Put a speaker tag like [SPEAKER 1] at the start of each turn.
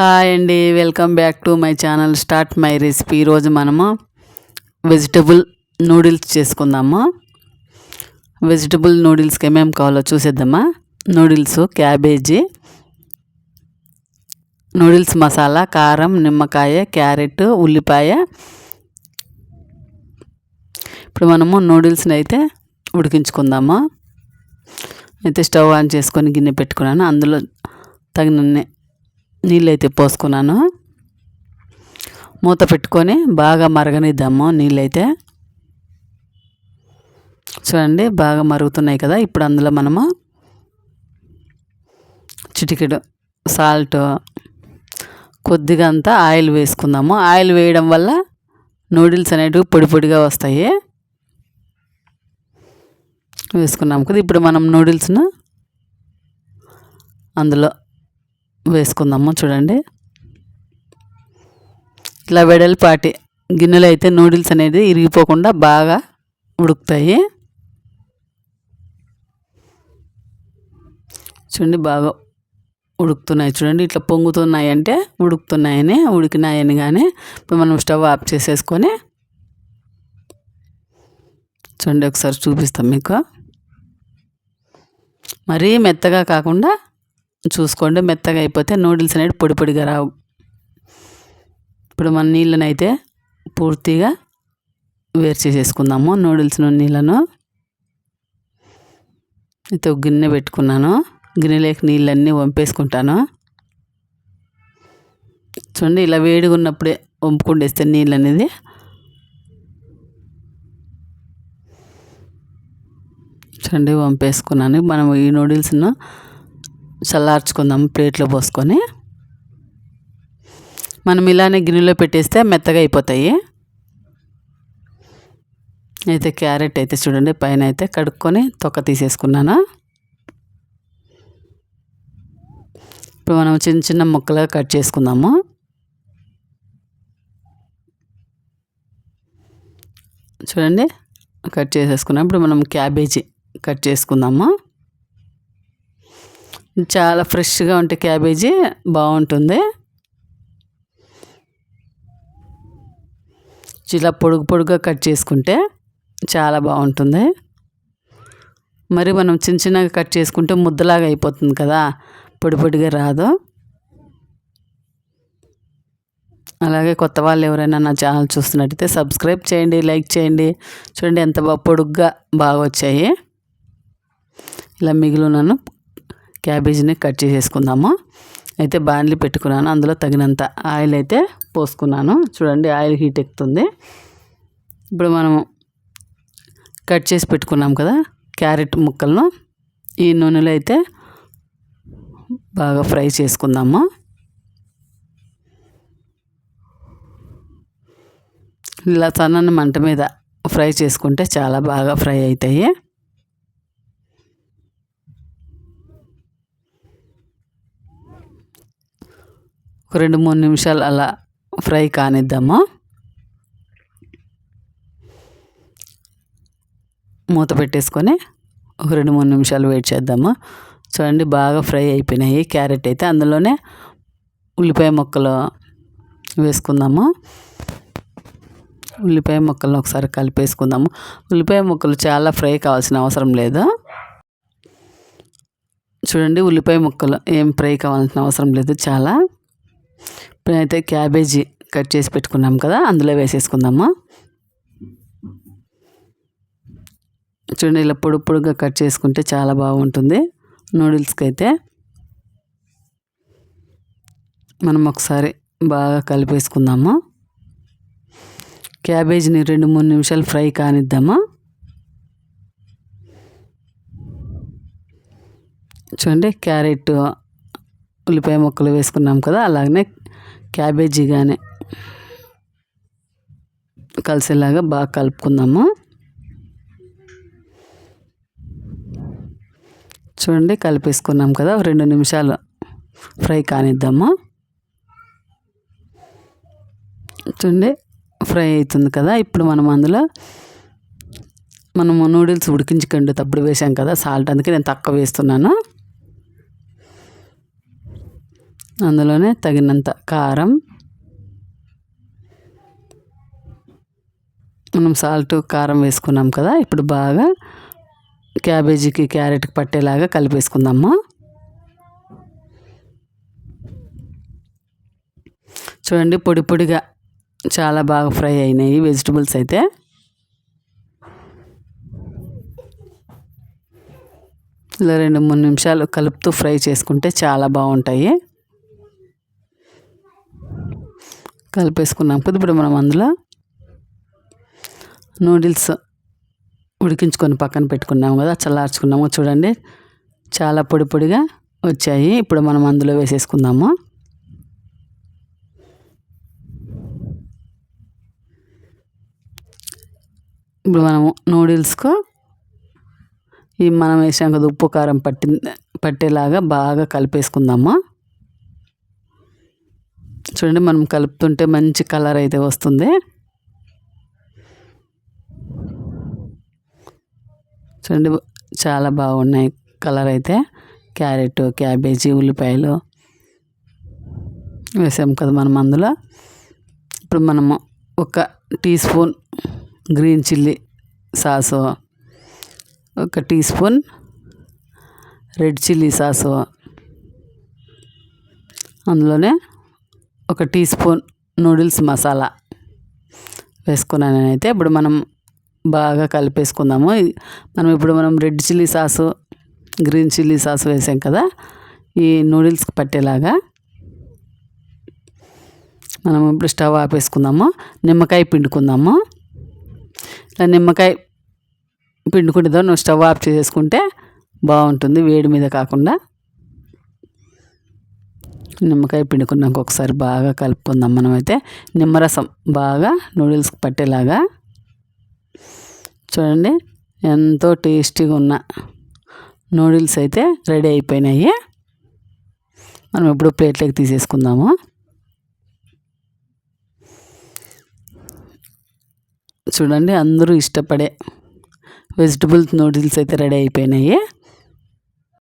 [SPEAKER 1] Hi అండి welcome back to my channel start my recipe. ఈరోజు మనము వెజిటబుల్ నూడిల్స్ చేసుకుందాము. వెజిటబుల్ నూడిల్స్కి ఏమేమి కావాలో చూసేద్దామా? నూడిల్స్ క్యాబేజీ నూడిల్స్ మసాలా కారం నిమ్మకాయ క్యారెట్ ఉల్లిపాయ. ఇప్పుడు మనము నూడిల్స్ని అయితే ఉడికించుకుందాము. అయితే స్టవ్ ఆన్ చేసుకొని గిన్నె పెట్టుకున్నాను. అందులో తగినన్ని నీళ్ళైతే పోసుకున్నాను. మూత పెట్టుకొని బాగా మరగనిద్దాము నీళ్ళైతే. చూడండి బాగా మరుగుతున్నాయి కదా ఇప్పుడు అందులో మనము చిటికెడు సాల్ట్ కొద్దిగా అంతా ఆయిల్ వేసుకుందాము. ఆయిల్ వేయడం వల్ల నూడిల్స్ అనేటివి పొడి పొడిగా వస్తాయి. వేసుకున్నాము కదా ఇప్పుడు మనం నూడిల్స్ను అందులో వేసుకుందాము చూడండి. ఇట్లా వెడల్పాటి గిన్నెలు అయితే నూడిల్స్ అనేది ఇరిగిపోకుండా బాగా ఉడుకుతాయి. చూడండి బాగా ఉడుకుతున్నాయి చూడండి. ఇట్లా పొంగుతున్నాయి అంటే ఉడుకుతున్నాయని ఉడికినాయని కానీ ఇప్పుడు మనం స్టవ్ ఆఫ్ చేసేసుకొని చూడండి ఒకసారి చూపిస్తాం మీకు. మరీ మెత్తగా కాకుండా చూసుకోండి మెత్తగా అయిపోతే నూడిల్స్ అనేవి పొడి పొడిగా రావు. ఇప్పుడు మన నీళ్ళని అయితే పూర్తిగా వేరు చేసేసుకుందాము నూడిల్స్ నీళ్ళను. అయితే ఒక గిన్నె పెట్టుకున్నాను. గిన్నెలోకి నీళ్ళన్నీ వంపేసుకుంటాను. చూడండి ఇలా వేడిగా ఉన్నప్పుడే వంపుకుండేస్తే నీళ్ళు అనేది చూడండి వంపేసుకున్నాను. మనం ఈ నూడిల్స్ను చల్లార్చుకుందాం ప్లేట్లో పోసుకొని. మనం ఇలానే గిన్నెలో పెట్టేస్తే మెత్తగా అయిపోతాయి. అయితే క్యారెట్ అయితే చూడండి పైన అయితే కడుక్కొని తొక్క తీసేసుకున్నాను. ఇప్పుడు మనం చిన్న చిన్న ముక్కలుగా కట్ చేసుకుందాము. చూడండి కట్ చేసేసుకున్నాం. ఇప్పుడు మనం క్యాబేజీ కట్ చేసుకుందాము. చాలా ఫ్రెష్గా ఉంటే క్యాబేజీ బాగుంటుంది. ఇలా పొడుగు పొడుగుగా కట్ చేసుకుంటే చాలా బాగుంటుంది. మరి మనం చిన్న చిన్నగా కట్ చేసుకుంటే ముద్దలాగా అయిపోతుంది కదా పొడి పొడిగా రాదు. అలాగే కొత్త వాళ్ళు ఎవరైనా నా ఛానల్ చూస్తున్నట్టయితే సబ్స్క్రైబ్ చేయండి లైక్ చేయండి. చూడండి ఎంత బాగా పొడుగ్గా బాగా వచ్చాయి. ఇలా మిగిలినను క్యాబేజీని కట్ చేసేసుకుందాము. అయితే బాణలి పెట్టుకున్నాను అందులో తగినంత ఆయిల్ అయితే పోసుకున్నాను. చూడండి ఆయిల్ హీట్ ఎక్కుతుంది. ఇప్పుడు మనము కట్ చేసి పెట్టుకున్నాం కదా క్యారెట్ ముక్కలను. ఈ నూనెలో అయితే బాగా ఫ్రై చేసుకుందాము. ఇలా సన్నని మంట మీద ఫ్రై చేసుకుంటే చాలా బాగా ఫ్రై అవుతాయి. ఒక రెండు మూడు నిమిషాలు అలా ఫ్రై కానిద్దాము? మూత పెట్టేసుకొని ఒక రెండు మూడు నిమిషాలు వెయిట్ చేద్దాము? చూడండి బాగా ఫ్రై అయిపోయినాయి. క్యారెట్ అయితే అందులోనే ఉల్లిపాయ ముక్కలు వేసుకుందాము? ఉల్లిపాయ ముక్కలను ఒకసారి కలిపేసుకుందాము. ఉల్లిపాయ ముక్కలు చాలా ఫ్రై కావాల్సిన అవసరం లేదు? చూడండి ఉల్లిపాయ ముక్కలు ఏం ఫ్రై కావాల్సిన అవసరం లేదు. చాలా ఇప్పుడైతే క్యాబేజీ కట్ చేసి పెట్టుకున్నాం కదా అందులో వేసేసుకుందాము? చూడండి ఇలా పొడి పొడిగా కట్ చేసుకుంటే చాలా బాగుంటుంది. నూడిల్స్కి అయితే మనం ఒకసారి బాగా కలిపేసుకుందాము? క్యాబేజీని రెండు మూడు నిమిషాలు ఫ్రై కానిద్దాము? చూడండి క్యారెట్ ఉల్లిపాయ ముక్కలు వేసుకున్నాం కదా అలాగనే క్యాబేజీ కానీ కలిసేలాగా బాగా కలుపుకుందాము. చూడండి కలిపేసుకున్నాం కదా రెండు నిమిషాలు ఫ్రై కానిద్దాము. చూడండి ఫ్రై అవుతుంది కదా ఇప్పుడు మనం అందులో మనము నూడిల్స్ ఉడికించుకుంటే తప్పుడు వేసాం కదా సాల్ట్ అందుకే నేను తక్కువ వేస్తున్నాను. అందులోనే తగినంత కారం మనం సాల్ట్ కారం వేసుకున్నాం కదా ఇప్పుడు బాగా క్యాబేజీకి క్యారెట్కి పట్టేలాగా కలిపేసుకుందాము? చూడండి పొడి పొడిగా చాలా బాగా ఫ్రై అయినాయి వెజిటబుల్స్ అయితే. ఇలా రెండు మూడు నిమిషాలు కలుపుతూ ఫ్రై చేసుకుంటే చాలా బాగుంటాయి. కలిపేసుకున్నాం. కదా ఇప్పుడు మనం అందులో నూడిల్స్ ఉడికించుకొని పక్కన పెట్టుకున్నాము కదా చల్లార్చుకున్నాము. చూడండి చాలా పొడి పొడిగా వచ్చాయి. ఇప్పుడు మనం అందులో వేసేసుకుందాము. ఇప్పుడు మనము నూడిల్స్కు ఈ మనం వేసాం కదా ఉప్పు కారం పట్టి పట్టేలాగా బాగా కలిపేసుకుందాము. చూడండి మనం కలుపుతుంటే మంచి కలర్ అయితే వస్తుంది. చూడండి చాలా బాగున్నాయి కలర్ అయితే. క్యారెట్ క్యాబేజీ ఉల్లిపాయలు వేసాం కదా మనం అందులో. ఇప్పుడు మనము ఒక teaspoon green chilli sauce ఒక teaspoon red chilli sauce అందులోనే ఒక టీ స్పూన్ నూడిల్స్ మసాలా వేసుకున్నాను నేనైతే. ఇప్పుడు మనం బాగా కలిపేసుకుందాము. మనం ఇప్పుడు మనం red chilli sauce green chilli sauce వేసాం కదా. ఈ నూడిల్స్కి పట్టేలాగా మనం ఇప్పుడు స్టవ్ ఆపేసుకుందాము. నిమ్మకాయ పిండుకుందాము. ఇలా నిమ్మకాయ పిండుకుంటుందో నువ్వు స్టవ్ ఆఫ్ చేసుకుంటే బాగుంటుంది వేడి మీద కాకుండా. నిమ్మకాయ పిండుకున్నాక ఒకసారి బాగా కలుపుకుందాం మనమైతే. నిమ్మరసం బాగా నూడిల్స్కి పట్టేలాగా. చూడండి ఎంతో టేస్టీగా ఉన్న నూడిల్స్ అయితే రెడీ అయిపోయినాయి. మనం ఇప్పుడు ప్లేట్లోకి తీసేసుకుందాము. చూడండి అందరూ ఇష్టపడే వెజిటబుల్స్ నూడిల్స్ అయితే రెడీ అయిపోయినాయి.